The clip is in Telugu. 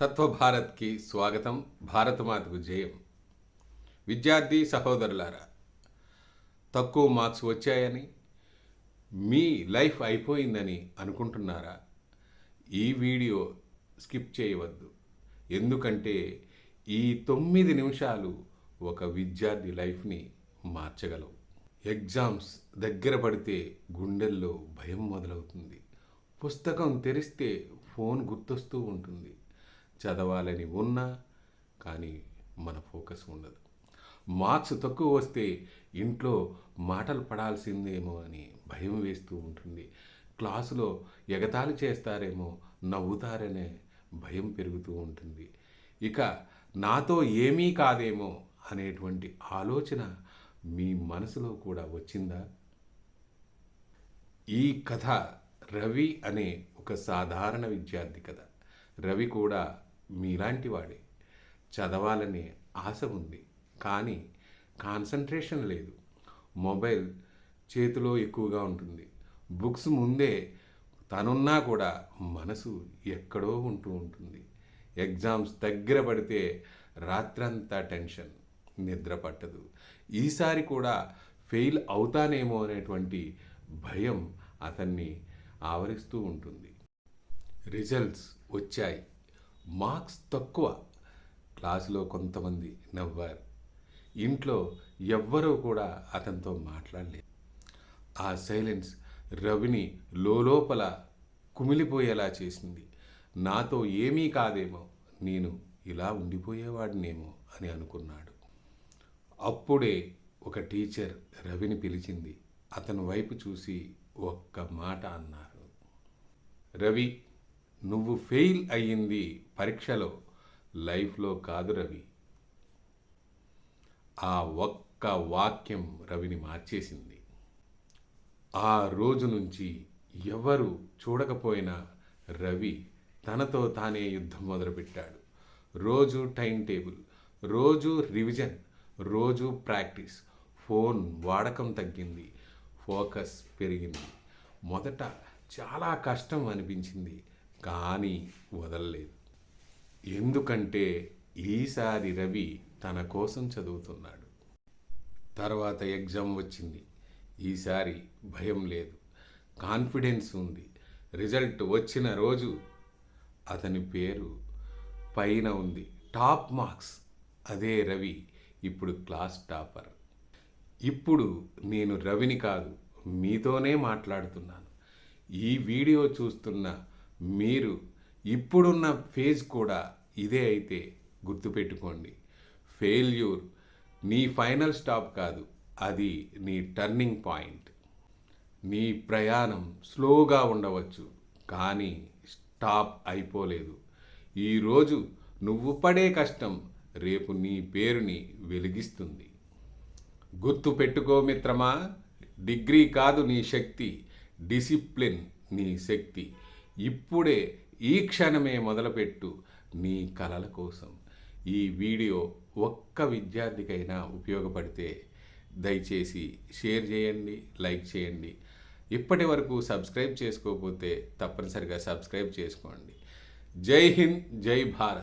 తత్వభారత్కి స్వాగతం భారతమాతకు జయం. విద్యార్థి సహోదరులారా తక్కువ మార్క్స్ వచ్చాయని మీ లైఫ్ అయిపోయిందని అనుకుంటున్నారా? ఈ వీడియో స్కిప్ చేయవద్దు. ఎందుకంటే ఈ తొమ్మిది నిమిషాలు ఒక విద్యార్థి లైఫ్ని మార్చగలవు. ఎగ్జామ్స్ దగ్గర పడితే గుండెల్లో భయం మొదలవుతుంది. పుస్తకం తెరిస్తే ఫోన్ గుర్తొస్తూ ఉంటుంది. చదవాలని ఉన్నా కానీ మన ఫోకస్ ఉండదు. మార్క్స్ తక్కువ వస్తే ఇంట్లో మాటలు పడాల్సిందేమో అని భయం వేస్తూ ఉంటుంది. క్లాసులో ఎగతాళి చేస్తారేమో నవ్వుతారనే భయం పెరుగుతూ ఉంటుంది. ఇక నాతో ఏమీ కాదేమో అనేటువంటి ఆలోచన మీ మనసులో కూడా వచ్చిందా? ఈ కథ రవి అనే ఒక సాధారణ విద్యార్థి కథ. రవి కూడా మీలాంటి వాడే చదవాలనే ఆశ ఉంది. కానీ కాన్సన్ట్రేషన్ లేదు. మొబైల్ చేతిలో ఎక్కువగా ఉంటుంది. బుక్స్ ముందే తనున్నా కూడా మనసు ఎక్కడో ఉంటూ ఉంటుంది. ఎగ్జామ్స్ దగ్గర పడితే రాత్రంతా టెన్షన్ నిద్ర పట్టదు. ఈసారి కూడా ఫెయిల్ అవుతానేమో అనేటువంటి భయం అతన్ని ఆవరిస్తూ ఉంటుంది. రిజల్ట్స్ వచ్చాయి. మార్క్స్ తక్కువ. క్లాసులో కొంతమంది నవ్వారు. ఇంట్లో ఎవ్వరూ కూడా అతనితో మాట్లాడలేదు. ఆ సైలెన్స్ రవిని లోపల కుమిలిపోయేలా చేసింది. నాతో ఏమీ కాదేమో నేను ఇలా ఉండిపోయేవాడినేమో అని అనుకున్నాడు. అప్పుడే ఒక టీచర్ రవిని పిలిచింది. అతని వైపు చూసి ఒక్క మాట అన్నారు. రవి నువ్వు ఫెయిల్ అయ్యింది పరీక్షలో. లైఫ్లో కాదు రవి. ఆ ఒక్క వాక్యం రవిని మార్చేసింది. ఆ రోజు నుంచి ఎవరు చూడకపోయినా రవి తనతో తానే యుద్ధం మొదలుపెట్టాడు. రోజు టైం టేబుల్ రోజు రివిజన్ రోజు ప్రాక్టీస్ ఫోన్ వాడకం తగ్గింది ఫోకస్ పెరిగింది. మొదట చాలా కష్టం అనిపించింది. కానీ వదలలేదు. ఎందుకంటే ఈసారి రవి తన కోసం చదువుతున్నాడు. తర్వాత ఎగ్జామ్ వచ్చింది. ఈసారి భయం లేదు. కాన్ఫిడెన్స్ ఉంది. రిజల్ట్ వచ్చిన రోజు అతని పేరు పైన ఉంది. Top marks. అదే రవి ఇప్పుడు క్లాస్ టాపర్. ఇప్పుడు నేను రవిని కాదు మీతోనే మాట్లాడుతున్నాను. ఈ వీడియో చూస్తున్న మీరు ఇప్పుడున్న ఫేజ్ కూడా ఇదే అయితే గుర్తుపెట్టుకోండి. ఫెయిల్యూర్ నీ ఫైనల్ స్టాప్ కాదు అది నీ టర్నింగ్ పాయింట్. నీ ప్రయాణం స్లోగా ఉండవచ్చు కానీ స్టాప్ అయిపోలేదు. ఈరోజు నువ్వు పడే కష్టం రేపు నీ పేరుని వెలిగిస్తుంది. గుర్తు పెట్టుకో మిత్రమా డిగ్రీ కాదు నీ శక్తి డిసిప్లిన్ నీ శక్తి. ఇప్పుడే ఈ క్షణమే మొదలుపెట్టు నీ కలల కోసం. ఈ వీడియో ఒక్క విద్యార్థికైనా ఉపయోగపడితే దయచేసి షేర్ చేయండి లైక్ చేయండి. ఇప్పటి వరకు సబ్స్క్రైబ్ చేసుకోకపోతే తప్పనిసరిగా సబ్స్క్రైబ్ చేసుకోండి. జై హింద్ జై భారత్.